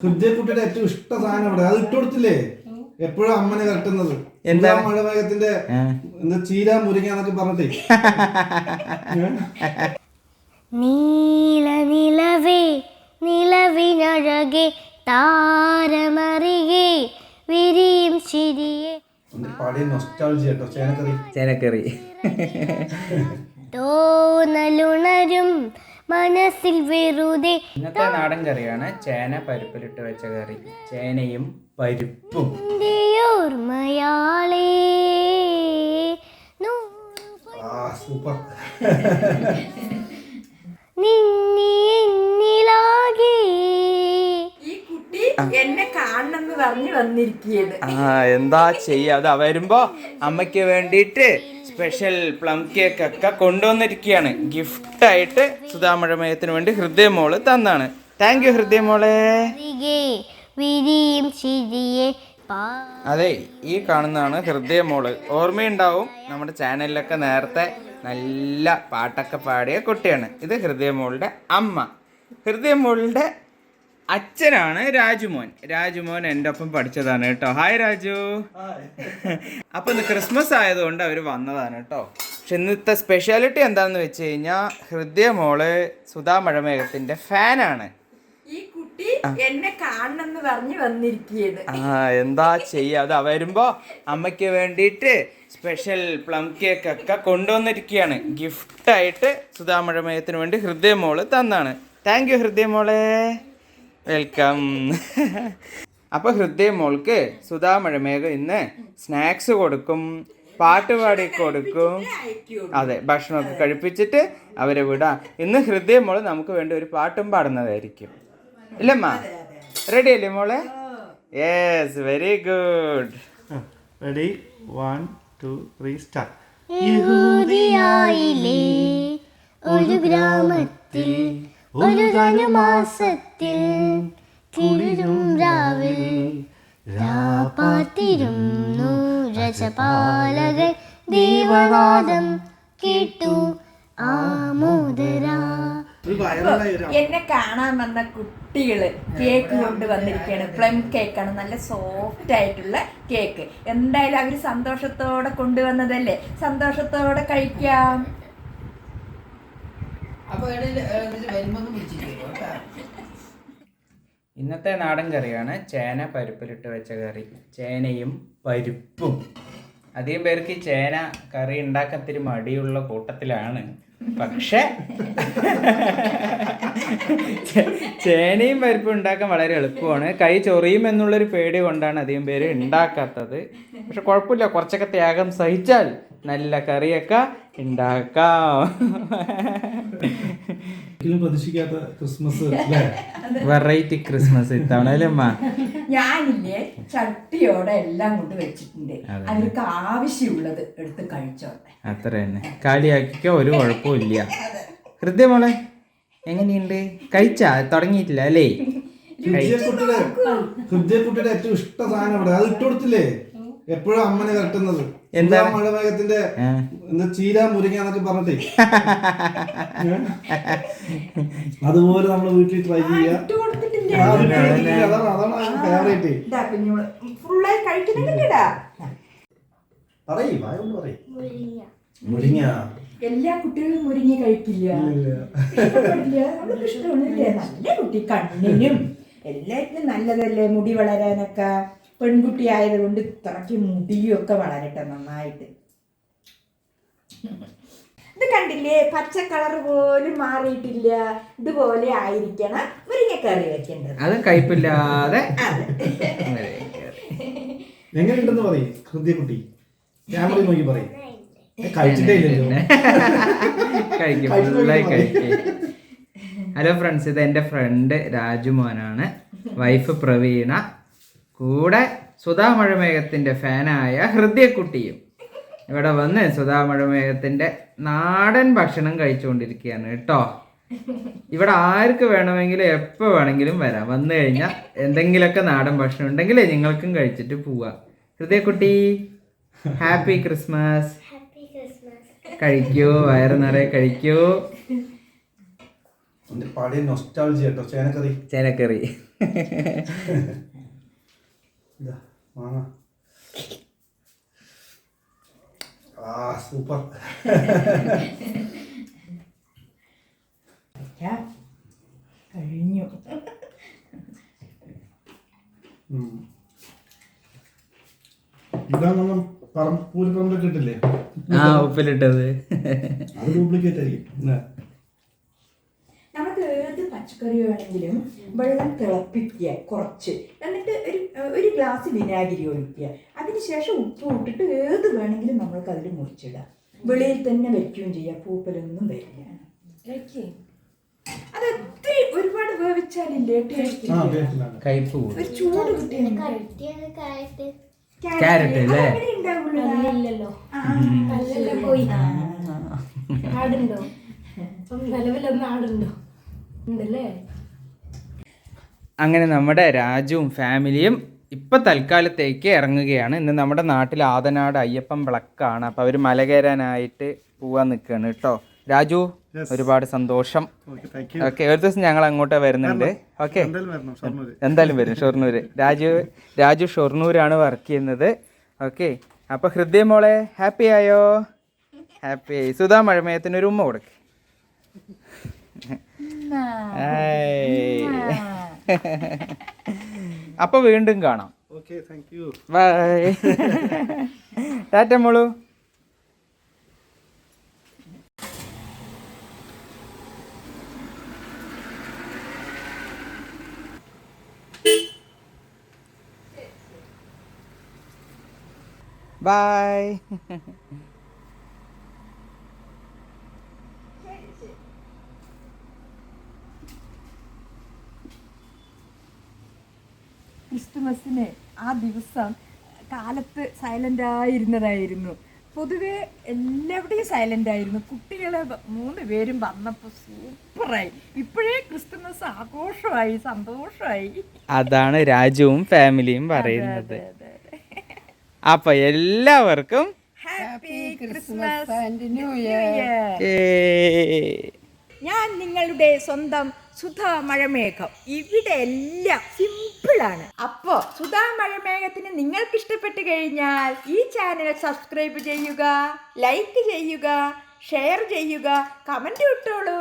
കുട്ടിയുടെ ഏറ്റവും ഇഷ്ട സാധനം അവിടെ. അത് ഇട്ട് കൊടുത്തില്ലേ? എപ്പോഴും അമ്മനെ കട്ടുന്നത്? എന്താ? മഴവേഗത്തിന്റെ എന്താ ചീര മുരിങ്ങ പറഞ്ഞേ പറഞ്ഞിട്ടേ. നീല നിലവേ നിലവിനഴകെ താരമറികെ വിരിയും ചിരിയെ. ഒന്ന് പാടിയ നൊസ്റ്റാൾജി കേട്ടോ. ചേനക്കറി. ചേനക്കറി. തോന്നലുണരും മനസ്സിൽ വെറുതെ ഇന്നത്തെ നാടൻ കറിയാണ് ചേന പരിപ്പിലിട്ട് വെച്ച കറി. ചേനയും പരിപ്പും. ഓർമ്മയാളേ. സൂപ്പർ. നിന്നെ എന്നിലാകെ. എന്നെ കാണണമെന്ന് പറഞ്ഞു വന്നിരിക്കുന്നത് ആ എന്താ ചെയ്യാ? അത് വരുമ്പോ അമ്മയ്ക്ക് വേണ്ടിയിട്ട് സ്പെഷ്യൽ പ്ലം കേക്ക് ഒക്കെ കൊണ്ടുവന്നിരിക്കുകയാണ്. ഗിഫ്റ്റായിട്ട് സുധാമഴമയത്തിന് വേണ്ടി ഹൃദയമോൾ തന്നാണ്. താങ്ക് യു ഹൃദയമോളെ. അതെ ഈ കാണുന്നതാണ് ഹൃദയമോൾ. ഓർമ്മയുണ്ടാവും നമ്മുടെ ചാനലിലൊക്കെ നേരത്തെ നല്ല പാട്ടൊക്കെ പാടിയ കുട്ടിയാണ്. ഇത് ഹൃദയമോളുടെ അമ്മ. ഹൃദയമോളുടെ അച്ഛനാണ് രാജുമോൻ. രാജുമോൻ എന്റെ ഒപ്പം പഠിച്ചതാണ് കേട്ടോ. ഹായ് രാജു. അപ്പൊ ഇന്ന് ക്രിസ്മസ് ആയതുകൊണ്ട് അവർ വന്നതാണ് കേട്ടോ. പക്ഷെ ഇന്നത്തെ സ്പെഷ്യാലിറ്റി എന്താണെന്ന് വെച്ച് കഴിഞ്ഞാൽ ഹൃദയമോൾ സുധാ മഴമേഘത്തിന്റെ ഫാനാണ് ഈ കുട്ടി എന്നെ കാണണമെന്ന് പറഞ്ഞു വന്നിരിക്കുകയാണ് ആ എന്താ ചെയ്യാ? അത് വരുമ്പോ അമ്മയ്ക്ക് വേണ്ടിയിട്ട് സ്പെഷ്യൽ പ്ലം കേക്ക് ഒക്കെ കൊണ്ടുവന്നിരിക്കുകയാണ് ഗിഫ്റ്റായിട്ട് സുധാമഴമയത്തിന് വേണ്ടി ഹൃദയമോൾ തന്നാണ്. താങ്ക് യു ഹൃദയമോളെ. വെൽക്കം. അപ്പോൾ അപ്പൊ ഹൃദയമോൾക്ക് സുധാമഴമേഘ ഇന്ന് സ്നാക്സ് കൊടുക്കും പാട്ട് പാടി കൊടുക്കും. അതെ ഭക്ഷണമൊക്കെ കഴിപ്പിച്ചിട്ട് അവരെ വിടാം. ഇന്ന് ഹൃദയമോൾ നമുക്ക് വേണ്ടി ഒരു പാട്ടും പാടുന്നതായിരിക്കും. ഇല്ലമ്മ? റെഡി അല്ലേ മോളെ? Yes very good ready one two three start യഹൂദിയായിലെ ഒരു ഗ്രാമത്തിൽ ഒരു ധനുമാസത്തിൽ കുളിരും രാവിൽ രാപ്പാത്തിരുന്നു രജപാലകൾ ദേവവാദം കേട്ടു. ആമോദരാ. എന്നെ കാണാൻ വന്ന കുട്ടികൾ കേക്ക് കൊണ്ട് വന്നിരിക്കുകയാണ് പ്ലം കേക്കാണ്. നല്ല സോഫ്റ്റ് ആയിട്ടുള്ള കേക്ക്. എന്തായാലും അവർ സന്തോഷത്തോടെ കൊണ്ടുവന്നതല്ലേ? സന്തോഷത്തോടെ കഴിക്കാം. ഇന്നത്തെ നാടൻ കറിയാണ് ചേന പരിപ്പിലിട്ട് വെച്ച കറി. ചേനയും പരിപ്പും. അധികം പേർക്ക് ചേന കറി ഉണ്ടാക്കത്തിരി മടിയുള്ള കൂട്ടത്തിലാണ്. പക്ഷെ ചേനയും പരിപ്പും ഉണ്ടാക്കാൻ വളരെ എളുപ്പമാണ്. കൈ ചൊറിയും എന്നുള്ളൊരു പേടി കൊണ്ടാണ് അധികം പേര് ഉണ്ടാക്കാത്തത്. പക്ഷെ കുഴപ്പമില്ല. കുറച്ചൊക്കെ ത്യാഗം സഹിച്ചാൽ നല്ല കറിയൊക്കെ ഉണ്ടാക്കാം. പ്രതീക്ഷിക്കാത്ത ക്രിസ്മസ് അല്ലേ? വെറൈറ്റി ക്രിസ്മസ് ഇത്തവണ ഞാനില്ലേ ചട്ടിയോടെ എല്ലാം കൊണ്ട് വെച്ചിട്ടുണ്ട്. അവർക്ക് ആവശ്യമുള്ളത് എടുത്ത് കഴിച്ചോട്ടെ. അത്ര തന്നെ കാലിയാക്കിക്കോ ഒരു കുഴപ്പമില്ല ഹൃദയമോളെ എങ്ങനെയുണ്ട്? കഴിച്ചാ? തുടങ്ങിയിട്ടില്ല അല്ലേ? കുട്ടിയുടെ ഏറ്റവും ഇഷ്ട സാധനം ഇവിടെ അത് ഇട്ട് കൊടുത്തില്ലേ? എപ്പോഴും അമ്മനെ കരട്ടുന്നത് എന്താ? മഴമേഘത്തിന്റെ. എന്താ ചീര മുരിങ്ങ എന്നൊക്കെ പറഞ്ഞിട്ടേ അതുപോലെ നമ്മൾ വീട്ടിൽ ട്രൈ ചെയ്യാ. അതാണ് ഫേവറേറ്റ് പറയ് കൊണ്ട് മുരിങ്ങ. എല്ലാ കുട്ടികളും മുരിങ്ങി കഴിക്കില്ല. ഇഷ്ടപ്പെടില്ല. അവൾക്ക് ഇഷ്ടമൊന്നുമില്ല നല്ല കുട്ടി കണ്ണിനും എല്ലാത്തിനും നല്ലതല്ലേ? മുടി വളരാനൊക്കെ പെൺകുട്ടി ആയതുകൊണ്ട് ഇത്രയ്ക്ക് മുടിയും ഒക്കെ വളരട്ടെ നന്നായിട്ട്. ഇത് കണ്ടില്ലേ? പച്ച കളർ പോലും മാറിയിട്ടില്ല. ഇതുപോലെ ആയിരിക്കണം മുരിങ്ങക്കറി വെക്കേണ്ടത്. അത് കയ്പില്ലാതെ. എങ്ങനെയുണ്ടെന്ന് പറയും ക്യാമറ നോക്കി പറയും. ഹലോ ഫ്രണ്ട്സ് ഇത് എന്റെ ഫ്രണ്ട് രാജുമോനാണ് വൈഫ് പ്രവീണ. കൂടെ സുധാ മഴമേഘത്തിന്റെ ഫാനായ ഹൃദയക്കുട്ടിയും. ഇവിടെ വന്ന് സുധാ മഴമേഘത്തിന്റെ നാടൻ ഭക്ഷണം കഴിച്ചുകൊണ്ടിരിക്കുകയാണ് കേട്ടോ. ഇവിടെ ആർക്ക് വേണമെങ്കിലും എപ്പോൾ വേണമെങ്കിലും വരാം. വന്നു കഴിഞ്ഞാൽ എന്തെങ്കിലുമൊക്കെ നാടൻ ഭക്ഷണം ഉണ്ടെങ്കിൽ നിങ്ങൾക്കും കഴിച്ചിട്ട് പോവാം. ഹൃദയക്കുട്ടി ഹാപ്പി ക്രിസ്മസ്. കഴിക്കൂ വയറ് നിറയെ കഴിക്കൂ. എന്റെ പഴയ നൊസ്റ്റാൾജി കേട്ടോ ചേനക്കറി. ചേനക്കറി. ആ സൂപ്പർ. കഴിഞ്ഞു. ഇതാ നമ്മൾ കിട്ടില്ലേ ആ ഉപ്പിലിട്ടത്. അത് ഡ്യൂപ്ലിക്കേറ്റ് ആയിരിക്കും? നമുക്ക് ഏത് പച്ചക്കറി വേണമെങ്കിലും വെള്ളം തിളപ്പിക്കുക കുറച്ച്. എന്നിട്ട് ഒരു ഒരു ഗ്ലാസ് വിനാഗിരി ഒഴിക്കുക. അതിനുശേഷം ഉപ്പ് ഇട്ടിട്ട് ഏത് വേണമെങ്കിലും നമ്മൾക്ക് അതിൽ മുറിച്ചിടാം. വെളിയിൽ തന്നെ വെക്കുകയും ചെയ്യാം. പൂപ്പലൊന്നും വരില്ല. അത് ഒത്തിരി ഒരുപാട് വേവിച്ചാലില്ലേ? ടേസ്റ്റ് ഒരു ചൂട് കിട്ടിയ ക്യാരറ്റ്. അല്ലേ? ഇല്ലല്ലോ കല്ലെല്ലാം പോയി. ആടുണ്ടോ? നിലവിലൊന്നും ആടുണ്ടോ? ഉണ്ടല്ലേ? അങ്ങനെ നമ്മുടെ രാജുവും ഫാമിലിയും ഇപ്പൊ തൽക്കാലത്തേക്ക് ഇറങ്ങുകയാണ്. ഇന്ന് നമ്മുടെ നാട്ടിൽ ആദനാട് അയ്യപ്പൻ വിളക്കാണ്. അപ്പൊ അവർ മല കയറാനായിട്ട് പോവാൻ നിൽക്കുകയാണ് കേട്ടോ. രാജു? ഒരുപാട് സന്തോഷം. ഓക്കെ ഒരു ദിവസം ഞങ്ങൾ അങ്ങോട്ട് വരുന്നുണ്ട്. ഓക്കെ എന്തായാലും വരും ഷൊർണൂര്. രാജു രാജു ഷൊർണൂരാണ് വർക്ക് ചെയ്യുന്നത്. ഓക്കെ അപ്പൊ ഹൃദയം മോളെ ഹാപ്പി ആയോ? ഹാപ്പി ആയി. സുധാ മഴമയത്തിന് ഒരു ഉമ്മ കൊടുക്ക്. അപ്പോൾ അപ്പൊ വീണ്ടും കാണാം. Okay thank you bye tata മോളു. ബൈ ക്രിസ്തുമസിന് ആ ദിവസം കാലത്ത് സൈലന്റ് ആയിരുന്നതായിരുന്നു. പൊതുവെ എല്ലാവിടെയും സൈലന്റ് ആയിരുന്നു. കുട്ടികളെ മൂന്ന് പേരും വന്നപ്പോൾ സൂപ്പറായി ഇപ്പോഴേ ക്രിസ്തുമസ് ആഘോഷമായി സന്തോഷമായി. അതാണ് രാജുവും ഫാമിലിയും പറയുന്നത്. അപ്പൊ എല്ലാവർക്കും happy Christmas and new year ഞാൻ നിങ്ങളുടെ സ്വന്തം സുധാ മഴമേഘം ഇവിടെ എല്ലാം സിമ്പിൾ ആണ്. അപ്പോ സുധാ മഴമേഘത്തിന് നിങ്ങൾക്ക് ഇഷ്ടപ്പെട്ടു കഴിഞ്ഞാൽ ഈ ചാനൽ സബ്സ്ക്രൈബ് ചെയ്യുക ലൈക്ക് ചെയ്യുക ഷെയർ ചെയ്യുക കമന്റ് ഇട്ടോളൂ.